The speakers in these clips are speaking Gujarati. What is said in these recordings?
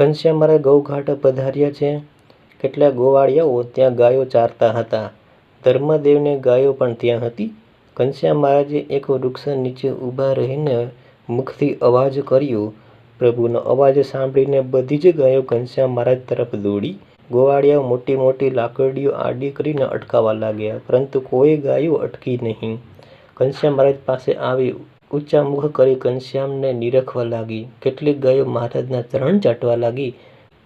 ઘનશ્યામ મહારાજ ગૌઘાટ પધાર્યા છે. કેટલા ગોવાળિયાઓ ત્યાં ગાયો ચારતા હતા. ધર્મદેવને ગાયો પણ ત્યાં હતી. ઘનશ્યામ મહારાજે એક વૃક્ષ નીચે ઊભા રહીને મુખથી અવાજ કર્યો. પ્રભુનો અવાજ સાંભળીને બધી જ ગાયો ઘનશ્યામ મહારાજ તરફ દોડી. ગોવાળિયાઓ મોટી મોટી લાકડીઓ આડી કરીને અટકાવવા લાગ્યા, પરંતુ કોઈ ગાયો અટકી નહીં. ઘનશ્યામ મહારાજ પાસે આવી ઊંચા મુખ કરી ઘનશ્યામને નિરખવા લાગી. કેટલીક ગાયો મહારાજના ચરણ ચાટવા લાગી.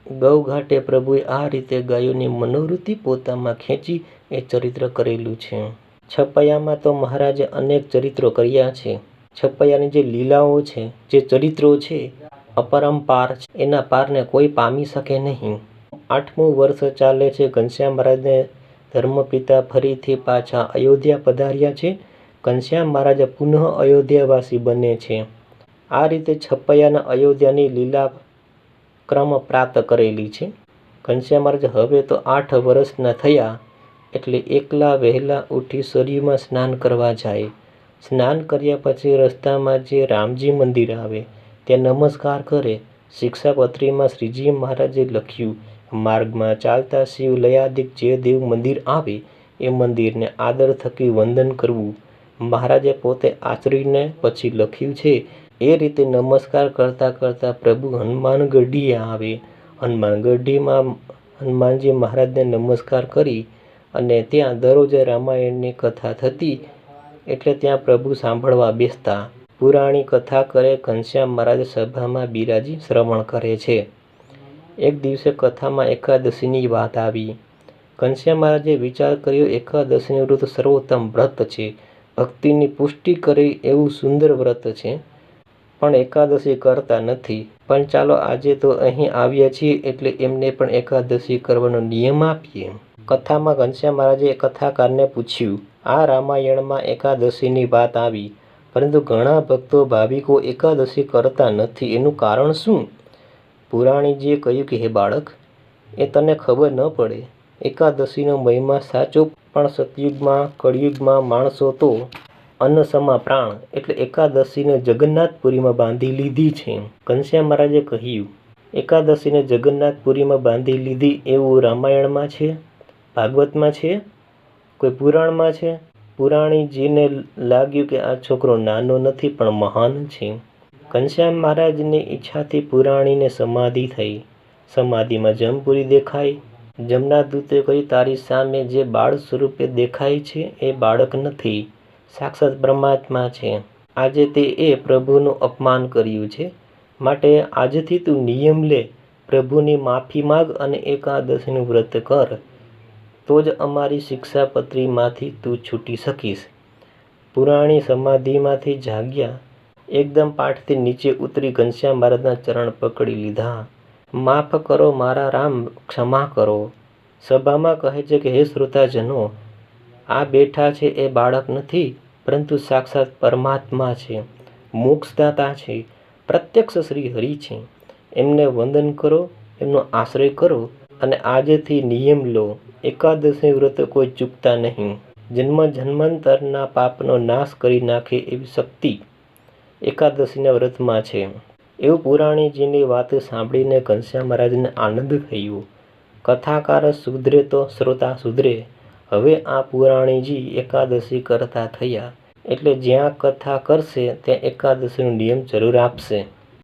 ગૌઘાટે પ્રભુએ આ રીતે ગાયોની મનોવૃત્તિ પોતામાં ખેંચી એ ચરિત્ર કરેલું છે. છપૈયામાં તો મહારાજે અનેક ચરિત્રો કર્યા છે. છપૈયાની જે લીલાઓ છે, જે ચરિત્રો છે, અપરંપાર છે, એના પારને કોઈ પામી શકે નહીં. આઠમું વર્ષ ચાલે છે, ઘનશ્યામ મહારાજને ધર્મપિતા ફરીથી પાછા અયોધ્યા પધાર્યા છે. ઘનશ્યામ મહારાજ પુનઃ અયોધ્યાવાસી બને છે. આ રીતે છપૈયાના અયોધ્યાની લીલા ક્રમ પ્રાપ્ત કરેલી છે. ઘનશ્યામ મહારાજ હવે તો આઠ વર્ષના થયા એટલે એકલા વહેલા ઉઠી સરયુમાં સ્નાન કરવા જાય. સ્નાન કર્યા પછી રસ્તામાં જે રામજી મંદિર આવે, ત્યાં નમસ્કાર કરે, શિક્ષાપત્રીમાં શ્રીજી મહારાજે લખ્યું, માર્ગમાં ચાલતા શિવ લયાદિક જે દેવ મંદિર આવે, એ મંદિરને આદર થકી વંદન કરવું. મહારાજે પોતે આચરીને પછી લખ્યું છે, એ રીતે નમસ્કાર કરતાં કરતાં પ્રભુ હનુમાનગઢીએ આવે. હનુમાનગઢીમાં હનુમાનજી મહારાજને નમસ્કાર કરી અને ત્યાં દરરોજ રામાયણની કથા થતી એટલે ત્યાં પ્રભુ સાંભળવા બેસતા. પુરાણી કથા કરે ઘનશ્યામ મહારાજ સભામાં બિરાજી શ્રવણ કરે છે. એક દિવસે કથામાં એકાદશીની વાત આવી. ઘનશ્યામ મહારાજે વિચાર કર્યો, એકાદશીનું વ્રત સર્વોત્તમ વ્રત છે. ભક્તિની પુષ્ટિ કરી એવું સુંદર વ્રત છે. પણ એકાદશી કરતા નથી. પણ ચાલો આજે તો અહીં આવ્યા છીએ એટલે એમને પણ એકાદશી કરવાનો નિયમ આપીએ. કથામાં ઘનશ્યામ મહારાજે કથાકારને પૂછ્યું, આ રામાયણમાં એકાદશીની વાત આવી, પરંતુ ઘણા ભક્તો ભાવિકો એકાદશી કરતા નથી. એનું કારણ શું? પુરાણીજીએ કહ્યું કે, હે બાળક, એ તને ખબર ન પડે. એકાદશીનો મહિમા સાચો પણ સતયુગમાં, કળિયુગમાં માણસો તો અન્નસમા પ્રાણ એટલે એકાદશીને જગન્નાથપુરીમાં બાંધી લીધી છે. ઘનશ્યામ મહારાજે કહ્યું, એકાદશીને જગન્નાથપુરીમાં બાંધી લીધી એવું રામાયણમાં છે? ભાગવતમાં છે? કોઈ પુરાણમાં છે? પુરાણીજીને લાગ્યું કે આ છોકરો નાનો નથી, પણ મહાન છે. ઘનશ્યામ મહારાજની ઈચ્છાથી પુરાણીને સમાધિ થઈ. સમાધિમાં જમપુરી દેખાઈ જમનાદૂતે કહ્યું, તારી સામે જે બાળ સ્વરૂપે દેખાય છે, એ બાળક નથી. સાક્ષાત પરમાત્મા છે. આજે તે એ પ્રભુનું અપમાન કર્યું છે. માટે આજથી તું નિયમ લે. પ્રભુની માફી માગ અને એકાદશીનું વ્રત કર. તો જ અમારી શિક્ષાપત્રીમાંથી તું છૂટી શકીશ. પુરાણી સમાધિમાંથી જાગ્યા. એકદમ પાઠથી નીચે ઉતરી ઘનશ્યામ મહારાજના ચરણ પકડી લીધા. માફ કરો, મારા રામ, ક્ષમા કરો. સભામાં કહે છે કે, હે શ્રોતાજનો, આ બેઠા છે એ બાળક નથી, પરંતુ સાક્ષાત પરમાત્મા છે, મોક્ષદાતા છે, પ્રત્યક્ષ શ્રી હરિ છે. એમને વંદન કરો, એમનો આશ્રય કરો અને આજેથી નિયમ લો. એકાદશી વ્રત કોઈ ચૂકતા નહીં. જન્મ જન્માંતરના પાપનો નાશ કરી નાખે એવી શક્તિ એકાદશીના વ્રતમાં છે. એવું પુરાણીજીની વાત સાંભળીને ઘનશ્યામ મહારાજને આનંદ થયો. કથાકાર સુધરે તો શ્રોતા સુધરે. હવે આ પુરાણીજી એકાદશી કરતા થયા. એટલે જ્યાં કથા કરશે, ત્યાં એકાદશીનો નિયમ જરૂર આપશે.